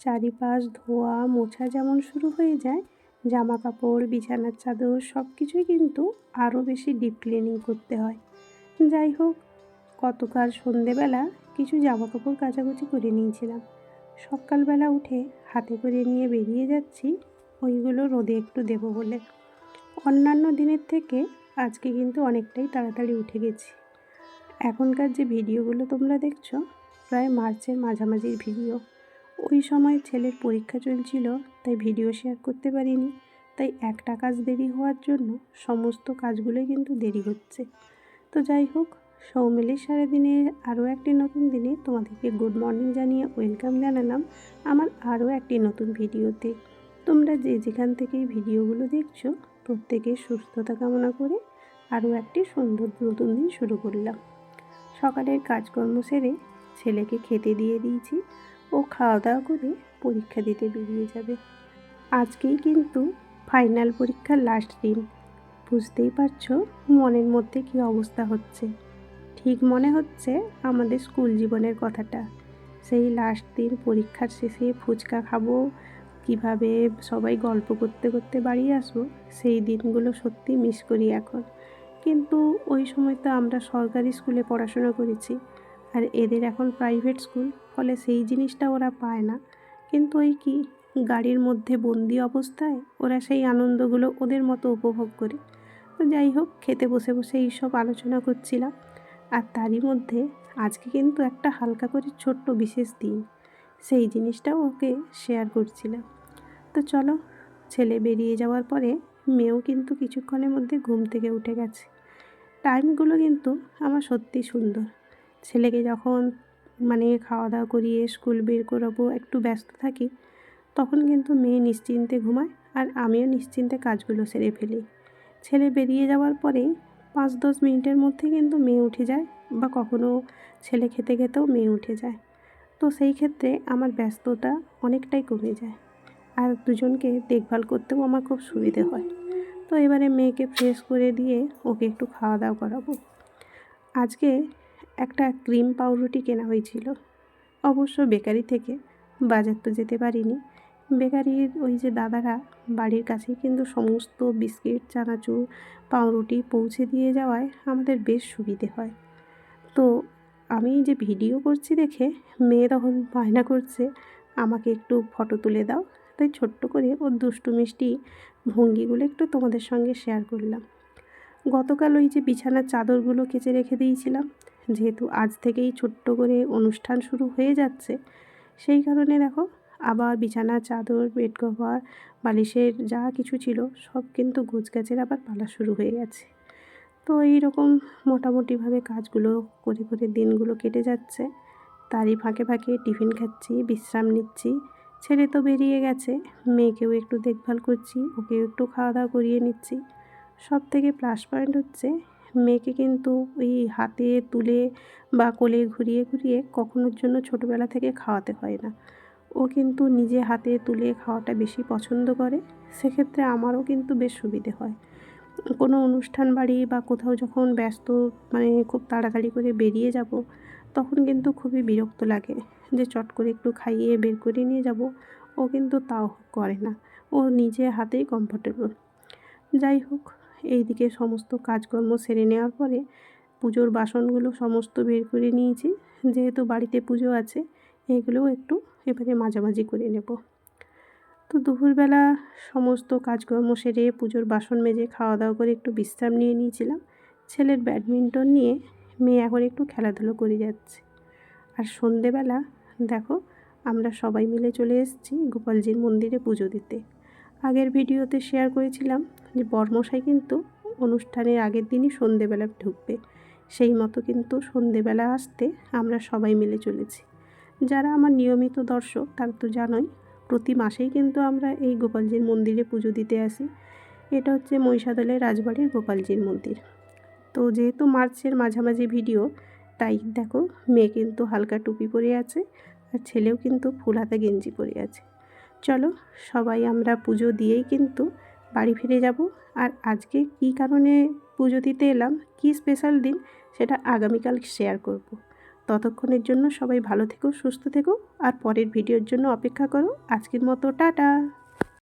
চারিপাশ ধোয়া, মোছা যেমন শুরু হয়ে যায় জামা কাপড় বিছানার চাদর সব কিছুই কিন্তু আরও বেশি ডিপ ক্লিনিং করতে হয়। যাই হোক, গতকাল সন্ধেবেলা কিছু জামা কাপড় কাচাকুচি করে নিয়েছিলাম। সকালবেলা উঠে হাতে করে নিয়ে বেরিয়ে যাচ্ছি, ওইগুলো রোদে একটু দেবো বলে। অন্যান্য দিনের থেকে আজকে কিন্তু অনেকটাই তাড়াতাড়ি উঠে গেছি। এখনকার যে ভিডিওগুলো তোমরা দেখছ, প্রায় মার্চের মাঝামাঝির ভিডিও। ওই সময় ছেলের পরীক্ষা চলছিল, তাই ভিডিও শেয়ার করতে পারিনি। তাই একটা কাজ দেরি হওয়ার জন্য সমস্ত কাজগুলোই কিন্তু দেরি হচ্ছে। তো যাই হোক, সৌমিলির সারাদিনে আরও একটি নতুন দিনে তোমাদেরকে গুড মর্নিং জানিয়ে ওয়েলকাম জানালাম আমার আরও একটি নতুন ভিডিওতে তোমরা যে যেখান থেকে ভিডিওগুলো দেখছ, প্রত্যেকের সুস্থতা কামনা করে আরও একটি সুন্দর নতুন দিন শুরু করলাম। সকালের কাজকর্ম সেরে ছেলেকে খেতে দিয়ে দিয়েছি। ও খাওয়া দাওয়া করে পরীক্ষা দিতে বেরিয়ে যাবে। আজকেই কিন্তু ফাইনাল পরীক্ষার লাস্ট দিন। বুঝতেই পারছ মনের মধ্যে কী অবস্থা হচ্ছে। ঠিক মনে হচ্ছে আমাদের স্কুল জীবনের কথাটা। সেই লাস্ট দিন পরীক্ষার শেষে ফুচকা খাব, কীভাবে সবাই গল্প করতে করতে বাড়ি আসব, সেই দিনগুলো সত্যি মিস করি এখন। কিন্তু ওই সময় তো আমরা সরকারি স্কুলে পড়াশোনা করেছি, আর এদের এখন প্রাইভেট স্কুল ফলে সেই জিনিসটা ওরা পায় না। কিন্তু ওই কি, গাড়ির মধ্যে বন্দি অবস্থায় ওরা সেই আনন্দগুলো ওদের মতো উপভোগ করে। তো যাই হোক, খেতে বসে বসে এইসব আলোচনা করছিলাম। আর তারই মধ্যে আজকে কিন্তু একটা হালকা করে ছোট্ট বিশেষ দিন। সেই জিনিসটাও ওকে শেয়ার করছিলাম। তো চলো, ছেলে বেরিয়ে যাওয়ার পরে মেয়েও কিন্তু কিছুক্ষণের মধ্যে ঘুম থেকে উঠে গেছে। টাইমগুলো কিন্তু আমার সত্যি সুন্দর। ছেলেকে যখন মানে খাওয়া দাওয়া করিয়ে স্কুল বের করাবো, একটু ব্যস্ত থাকি, তখন কিন্তু মেয়ে নিশ্চিন্তে ঘুমায় আর আমিও নিশ্চিন্তে কাজগুলো সেরে ফেলি। ছেলে বেরিয়ে যাওয়ার পরে পাঁচ দশ মিনিটের মধ্যে কিন্তু মেয়ে উঠে যায় বা কখনো ছেলে খেতে খেতেও মেয়ে উঠে যায়। তো সেই ক্ষেত্রে আমার ব্যস্ততা অনেকটাই কমে যায় আর দুজনকে দেখভাল করতেও আমার খুব সুবিধে হয়। তো এবারে মেয়েকে ফ্রেশ করে দিয়ে ওকে একটু খাওয়া দাওয়া করাবো। আজকে একটা ক্রিম পাউরুটি কেনা হয়েছিল। অবশ্য বেকারি থেকে বাজার তো যেতে পারিনি। বেকারির ওই যে দাদারা বাড়ির কাছেই কিন্তু সমস্ত বিস্কিট, চানাচুর, পাউরুটি পৌঁছে দিয়ে যাওয়ায় আমাদের বেশ সুবিধে হয়। তো আমি যে ভিডিও করছি দেখে মেয়ে তখন বায়না করছে, আমাকে একটু ফটো তুলে দাও। তাই ছোট্ট করে ওর দুষ্টু মিষ্টি ভঙ্গিগুলো একটু তোমাদের সঙ্গে শেয়ার করলাম। গতকাল ওই যে বিছানার চাদরগুলো কেচে রেখে দিয়েছিলাম যেহেতু আজ থেকেই ছোট্ট করে অনুষ্ঠান শুরু হয়ে যাচ্ছে, সেই কারণে দেখো আবার বিছানা, চাদর বেড কভার বালিশের যা কিছু ছিল সব কিন্তু গোছ গাছের আবার পালা শুরু হয়ে গেছে। তো এই রকম মোটামুটিভাবে কাজগুলো করে করে দিনগুলো কেটে যাচ্ছে। তারই ফাঁকে ফাঁকে টিফিন খাচ্ছি, বিশ্রাম নিচ্ছি। ছেলে তো বেরিয়ে গেছে, মেয়েকেও একটু দেখভাল করছি, ওকেও একটু খাওয়া দাওয়া করিয়ে নিচ্ছি। সব থেকে প্লাস পয়েন্ট হচ্ছে মেয়েকে কিন্তু ওই হাতে তুলে বা কোলে ঘুরিয়ে ঘুরিয়ে কখনোর জন্য ছোটোবেলা থেকে খাওয়াতে হয় না। ও কিন্তু নিজে হাতে তুলে খাওয়াটা বেশি পছন্দ করে। সেক্ষেত্রে আমারও কিন্তু বেশ সুবিধে হয়। কোনো অনুষ্ঠান বাড়ি বা কোথাও যখন ব্যস্ত মানে খুব তাড়াতাড়ি করে বেরিয়ে যাব, তখন কিন্তু খুবই বিরক্ত লাগে যে চট করে একটু খাইয়ে বের করে নিয়ে যাব। ও কিন্তু তাও করে না। ও নিজে হাতেই কমফোর্টেবল যাই হোক এইদিকে সমস্ত কাজকর্ম সেরে নেওয়ার পরে পুজোর বাসনগুলো সমস্ত বের করে নিয়েছি। যেহেতু বাড়িতে পুজো আছে, এগুলোও একটু এবারে মাঝামাঝি করে নেব। তো দুপুরবেলা সমস্ত কাজকর্ম সেরে পুজোর বাসন মেজে খাওয়া দাওয়া করে একটু বিশ্রাম নিয়ে নিয়েছিলাম। ছেলের ব্যাডমিন্টন নিয়ে মেয়ে এখন একটু খেলাধুলো করে যাচ্ছে। আর সন্ধেবেলা দেখো, আমরা সবাই মিলে চলে এসেছি গোপালজির মন্দিরে পুজো দিতে। আগের ভিডিওতে শেয়ার করেছিলাম যে বর্মশাই কিন্তু অনুষ্ঠানের আগের দিনই সন্ধেবেলা ঢুকবে। সেই মতো কিন্তু সন্ধেবেলা আসতে আমরা সবাই মিলে চলেছি। যারা আমার নিয়মিত দর্শক, তারা তো জানোই, প্রতি মাসেই কিন্তু আমরা এই গোপালজির মন্দিরে পুজো দিতে আসি। এটা হচ্ছে মহিষাদলের রাজবাড়ির গোপালজির মন্দির। তো যেহেতু মার্চের মাঝামাঝি ভিডিও, তাই দেখো, মেয়ে কিন্তু হালকা টুপি পরে আছে আর ছেলেও কিন্তু ফুল হাতা গেঞ্জি পরে আছে। চলো সবাই আমরা পুজো দিয়েই কিন্তু বাড়ি ফিরে যাব। আর আজকে কি কারণে পুজো দিতে এলাম, কি স্পেশাল দিন সেটা আগামীকাল শেয়ার করব। ততক্ষণের জন্য সবাই ভালো থেকো, সুস্থ থেকো, আর পরের ভিডিওর জন্য অপেক্ষা করো। আজকের মতো, টাটা!